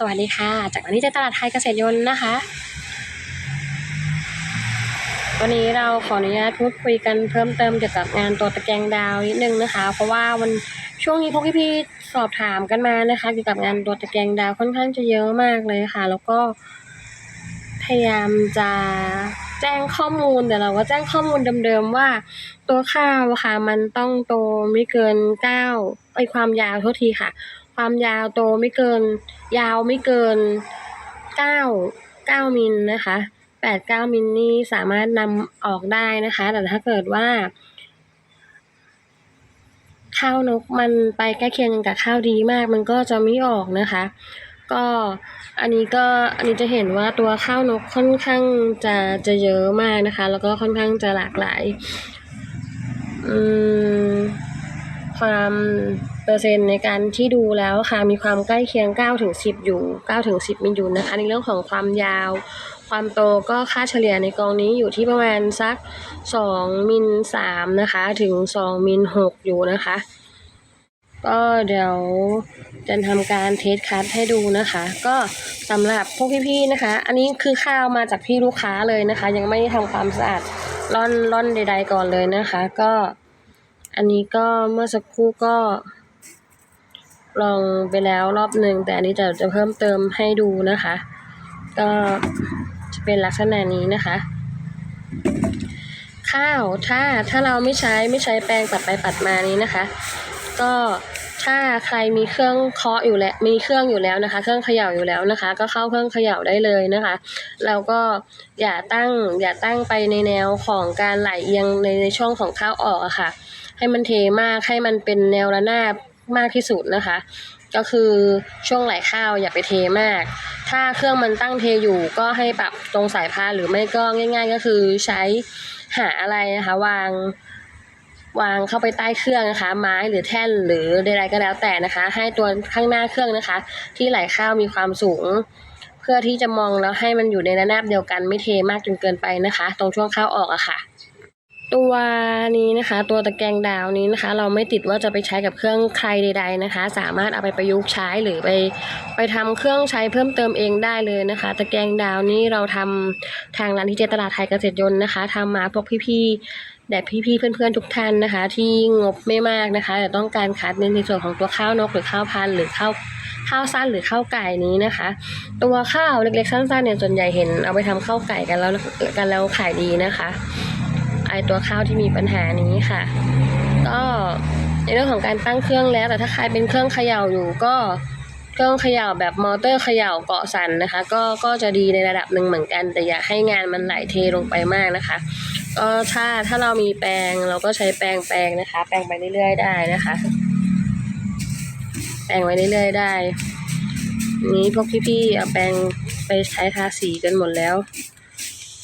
สวัสดีค่ะ จากวันนี้จะตลาดไทยเกษตรยนต์นะคะ วันนี้เราขออนุญาตพูดคุยกันเพิ่มเติมเกี่ยวกับงานตัวตะแกรงดาวนิดนึงนะคะ เพราะว่าวันช่วงนี้พวกพี่ๆสอบถามกันมานะคะเกี่ยวกับงานตัวตะแกรงดาวค่อนข้างจะเยอะมากเลยค่ะ แล้วก็พยายามจะแจ้งข้อมูลแต่เราก็แจ้งข้อมูลเดิมๆว่า ตัวข้าวค่ะมันต้องโตไม่เกินเก้าไอความยาวโทษทีค่ะ ความยาวโตไม่เกิน ยาวไม่เกินเก้าเก้ามิลนะคะแปดเก้ามิลนี่สามารถนำออกได้นะคะ แต่ถ้าเกิดว่าข้าวนกมันไปใกล้เคียงกันกับข้าวดีมาก มันก็จะไม่ออกนะคะ ก็อันนี้ก็อันนี้จะเห็นว่าตัวข้าวนกค่อนข้างจะจะเยอะมากนะคะ แล้วก็ค่อนข้างจะหลากหลายอืมความ เปอร์เซ็นต์ในการที่ดูแล้วค่ะมีความใกล้เคียง 9 ถึง 10 อยู่ 9 ถึง 10 มิลอยู่นะคะ ในเรื่องของความยาว ความโตก็ค่าเฉลี่ยในกองนี้อยู่ที่ประมาณสัก 2 มิล 3 นะคะ ถึง 2 มิล 6 อยู่นะคะ ก็เดี๋ยวจะทำการเทสคัทให้ดูนะคะ ก็สำหรับพวกพี่ๆนะคะ อันนี้คือข้าวมาจากพี่ลูกค้าเลยนะคะ ยังไม่ได้ทำความสะอาดร่อนร่อนใด ๆ ก่อนเลยนะคะ ก็อันนี้ก็เมื่อสักครู่ก็ ลองไปแล้วรอบหนึ่งแต่อันนี้จะจะเพิ่มเติมให้ดูนะคะ ก็จะเป็นลักษณะนี้นะคะ ข้าวถ้าถ้าเราไม่ใช้ไม่ใช้แปรงปัดไปปัดมานี้นะคะ ก็ถ้าใครมีเครื่องเคาะอยู่แล้วมีเครื่องอยู่แล้วนะคะ เครื่องเขย่าอยู่แล้วนะคะ ก็เข้าเครื่องเขย่าได้เลยนะคะแล้วก็อย่าตั้งอย่าตั้งไปในแนวของการไหลเอียงในในช่องของข้าวออกอะค่ะ ให้มันเทมากให้มันเป็นแนวระนาบ มากที่สุดนะคะ ก็คือช่วงไหลข้าวอย่าไปเทมาก ถ้าเครื่องมันตั้งเทอยู่ก็ให้ปรับตรงสายพานหรือไม่ก็ง่าย ๆ ก็คือใช้หาอะไรนะคะ วางวางเข้าไปใต้เครื่องนะคะ ไม้หรือแท่นหรือใดๆก็แล้วแต่นะคะ ให้ตัวข้างหน้าเครื่องนะคะ ที่ไหลข้าวมีความสูง เพื่อที่จะมองแล้วให้มันอยู่ในระนาบเดียวกันไม่เทมากจนเกินไปนะคะ ตรงช่วงข้าวออกอะค่ะ ตัวนี้นะคะ ตัวตะแกรงดาวนี้นะคะ เราไม่ติดว่าจะไปใช้กับเครื่องใครใด ๆนะคะ สามารถเอาไปประยุกต์ใช้หรือไปไปทำเครื่องใช้เพิ่มเติมเองได้เลยนะคะ ตะแกรงดาวนี้เราทำทางร้านที่เจตลาดไทยเกษตรยนต์นะคะทำมาพวกพี่ๆแต่พี่ๆเพื่อนๆทุกท่านนะคะ ที่งบไม่มากนะคะแต่ต้องการคัดในในส่วนของตัวข้าวนกหรือข้าวพันธุ์หรือข้าวข้าวสั้นหรือข้าวไก่นี้นะคะ ตัวข้าวเล็กๆสั้นๆเนี่ยส่วนใหญ่เห็นเอาไปทำข้าวไก่กันแล้วกันแล้วขายดีนะคะ ไอตัวข้าวที่มีปัญหานี้ค่ะ ก็ในเรื่องของการตั้งเครื่องแล้ว แต่ถ้าใครเป็นเครื่องเขย่าอยู่ก็เครื่องเขย่าแบบมอเตอร์เขย่าเกาะสันนะคะ ก็ก็จะดีในระดับหนึ่งเหมือนกัน แต่อย่าให้งานมันไหลเทลงไปมากนะคะก็ถ้าถ้าเรามีแปรงเราก็ใช้แปรงแปรงนะคะ แปรงไปเรื่อยๆได้นะคะ แปรงไว้เรื่อยๆได้นี้พวกพี่ๆเอาแปรงไปใช้ทาสีกันหมดแล้ว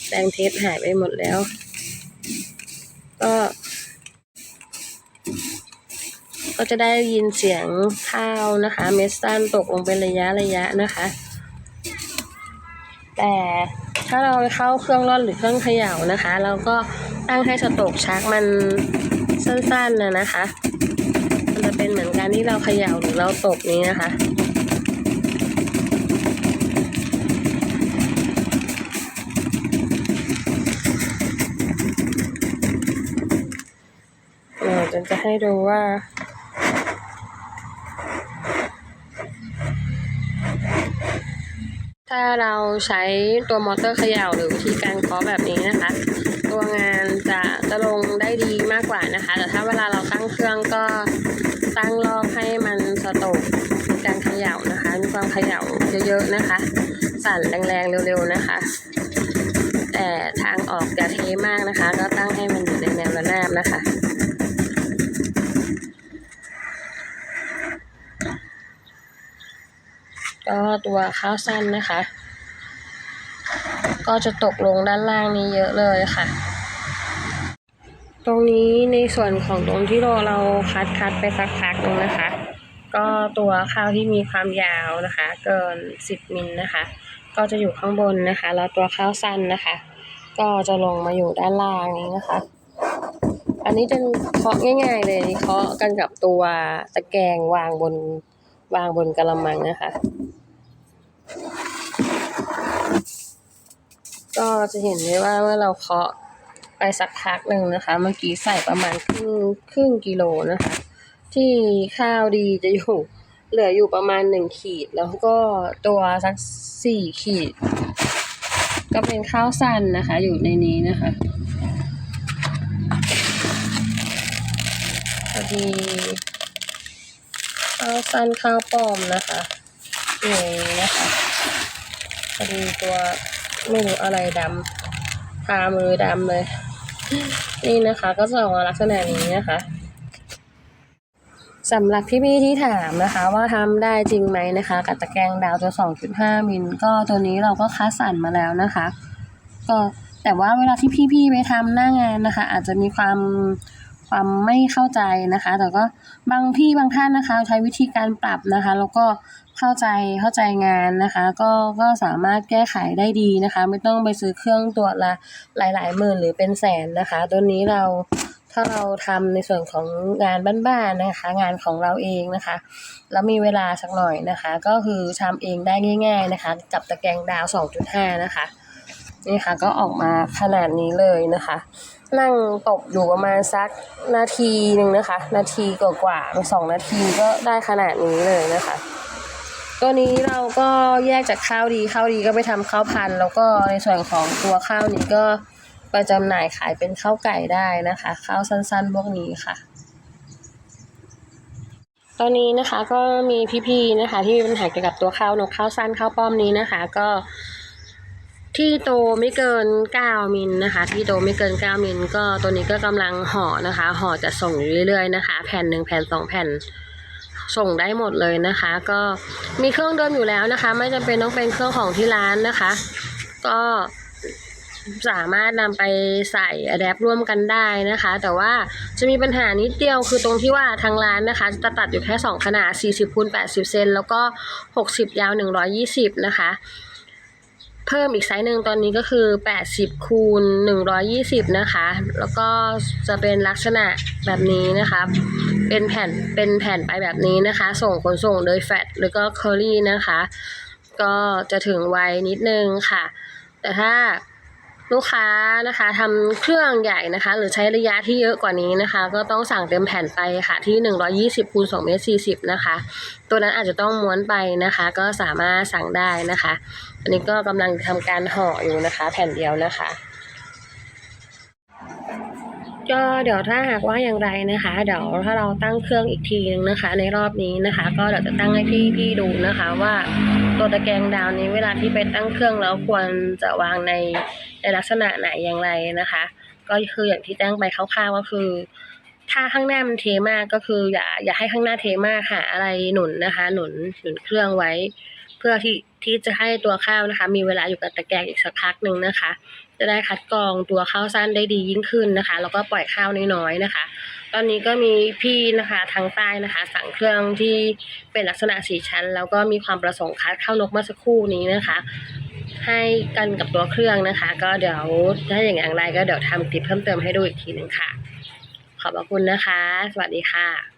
แปรงเทปหายไปหมดแล้ว ก็ ก็จะได้ยินเสียงข้าวนะคะ เมสซันตกลงเป็นระยะระยะนะคะ แต่ถ้าเราเข้าเครื่องร่อนหรือเครื่องเขย่านะคะ เราก็ตั้งให้สโตกชักมันสั้นๆนะนะคะ มันจะเป็นเหมือนการที่เราเขย่าหรือเราตบนี้นะคะ เดี๋ยวจะให้ดูว่า ถ้าเราใช้ตัวมอเตอร์เขย่าหรือวิธีการเคาะแบบนี้นะคะ ตัวงานจะจะลงได้ดีมากกว่านะคะ แต่ถ้าเวลาเราตั้งเครื่องก็ตั้งรอบให้มันสโตกมีการเขย่านะคะ มีความเขย่าเยอะๆนะคะ สั่นแรงๆเร็วๆนะคะ แต่ทางออกอย่าเทมากนะคะ ก็ตั้งให้มันอยู่ในแนวระนาบนะคะ ก็ตัวข้าวสั้นนะคะ ก็จะตกลงด้านล่างนี้เยอะเลยค่ะ ตรงนี้ในส่วนของตรงที่เราเราคัดคัดไปสักพักหนึงนะคะ ก็ตัวข้าวที่มีความยาวนะคะ เกิน 10มิลนะคะ ก็จะอยู่ข้างบนนะคะ แล้วตัวข้าวสั้นนะคะ ก็จะลงมาอยู่ด้านล่างนี้นะคะอันนี้จะเคาะง่าย ๆ เลยเคาะกันกับตัวตะแกรงวางบนวางบนกระมังนะคะ ก็จะเห็นได้ว่าเมื่อเราเคาะไปสักพักหนึ่งนะคะ เมื่อกี้ใส่ประมาณครึ่งครึ่งกิโลนะคะ ที่ข้าวดีจะอยู่เหลืออยู่ประมาณหนึ่งขีด แล้วก็ตัวสักสี่ขีด ก็เป็นข้าวสั้นนะคะ อยู่ในนี้นะคะพอดีข้าวสั้นข้าวปลอมนะคะ อยู่ในนี้นะคะพอดีตัวไม่รู้อะไรดำทามือดำเลย นี่นะคะก็จะออกมาลักษณะนี้นะคะสำหรับพี่ๆที่ถามนะคะ ว่าทำได้จริงไหมนะคะ กับตะแกรงดาวตัว 2.5 มิลก็ตัวนี้เราก็คัดสรรมาแล้วนะคะ ก็แต่ว่าเวลาที่พี่ๆไปทำหน้างานนะคะ อาจจะมีความความไม่เข้าใจนะคะ แต่ก็บางพี่บางท่านนะคะ ใช้วิธีการปรับนะคะ แล้วก็ เข้าใจเข้าใจงานนะคะ ก็ก็สามารถแก้ไขได้ดีนะคะ ไม่ต้องไปซื้อเครื่องตัวละหลาย ๆ หมื่นหรือเป็นแสนนะคะ ตัวนี้เราถ้าเราทำในส่วนของงานบ้านๆนะคะ งานของเราเองนะคะ แล้วมีเวลาสักหน่อยนะคะ ก็คือทำเองได้ง่าย ๆนะคะ กับตะแกรงดาว 2.5 นะคะนี่ค่ะก็ออกมาขนาดนี้เลยนะคะ นั่งตบอยู่ประมาณสักนาทีหนึ่งนะคะ นาทีกว่าๆสองนาทีก็ได้ขนาดนี้เลยนะคะ ตัวนี้เราก็แยกจากข้าวดีข้าวดีก็ไปทำข้าวพันธุ์ แล้วก็ในส่วนของตัวข้าวนี้ก็ไปจำหน่ายขายเป็นข้าวไก่ได้นะคะ ข้าวสั้นๆพวกนี้ค่ะ ตอนนี้นะคะก็มีพี่ๆนะคะที่มีปัญหาเกี่ยวกับตัวข้าวนกข้าวสั้นข้าวป้อมนี้นะคะ ก็ที่โตไม่เกิน 9 มิลนะคะ ที่โตไม่เกิน 9 มิลก็ตัวนี้ก็กำลังห่อนะคะ ห่อจะส่งอยู่เรื่อยๆนะคะ แผ่นหนึ่งแผ่นสองแผ่น ส่งได้หมดเลยนะคะ ก็มีเครื่องเดิมอยู่แล้วนะคะ ไม่จำเป็นต้องเป็นเครื่องของที่ร้านนะคะ ก็สามารถนำไปใส่อะแดปร่วมกันได้นะคะ แต่ว่าจะมีปัญหานิดเดียวคือตรงที่ว่าทางร้านนะคะ จะตัดอยู่แค่ 2 ขนาด 40คูณ80 เซนแล้วก็ 60 ยาว 120 นะคะ เพิ่มอีกไซส์หนึ่งตอนนี้ก็คือ 80 คูณ 120 นะคะ แล้วก็จะเป็นลักษณะแบบนี้นะคะ เป็นแผ่น เป็นแผ่นไปแบบนี้นะคะ ส่งขนส่งโดยแฟตหรือก็เคอรี่นะคะ ก็จะถึงไวนิดนึงค่ะ แต่ถ้า ลูกค้านะคะทำเครื่องใหญ่นะคะ หรือใช้ระยะที่เยอะกว่านี้นะคะ ก็ต้องสั่งเต็มแผ่นไปค่ะที่ 120คูณ2เมตร40นะคะ ตัวนั้นอาจจะต้องม้วนไปนะคะ ก็สามารถสั่งได้นะคะ อันนี้ก็กำลังทำการห่ออยู่นะคะ แผ่นเดียวนะคะ ก็เดี๋ยวถ้าหากว่าอย่างไรนะคะ เดี๋ยวถ้าเราตั้งเครื่องอีกทีนึงนะคะ ในรอบนี้นะคะ ก็เดี๋ยวจะตั้งให้พี่พี่ดูนะคะว่าตัวตะแกรงดาวนี้เวลาที่ไปตั้งเครื่องแล้วควรจะวางในในลักษณะไหนอย่างไรนะคะ ก็คืออย่างที่แจ้งไปคร่าวๆก็คือ ถ้าข้างหน้ามันเทมากก็คือ อย่าอย่าให้ข้างหน้าเทมากหาอะไรหนุนนะคะ หนุนหนุนเครื่องไว้ เพื่อที่ที่จะให้ตัวข้าวนะคะ มีเวลาอยู่กับตะแกรงอีกสักพักหนึ่งนะคะ จะได้คัดกรองตัวข้าวสั้นได้ดียิ่งขึ้นนะคะ แล้วก็ปล่อยข้าวน้อยๆนะคะ ตอนนี้ก็มีพี่นะคะทางใต้นะคะ สั่งเครื่องที่เป็นลักษณะสีชั้น แล้วก็มีความประสงค์คัดข้าวนกเมื่อสักครู่นี้นะคะ ให้กันกับตัวเครื่องนะคะ ก็เดี๋ยวถ้าอย่างไรก็เดี๋ยวทำคลิปเพิ่มเติมให้ดูอีกทีหนึ่งค่ะ ขอบพระคุณนะคะ สวัสดีค่ะ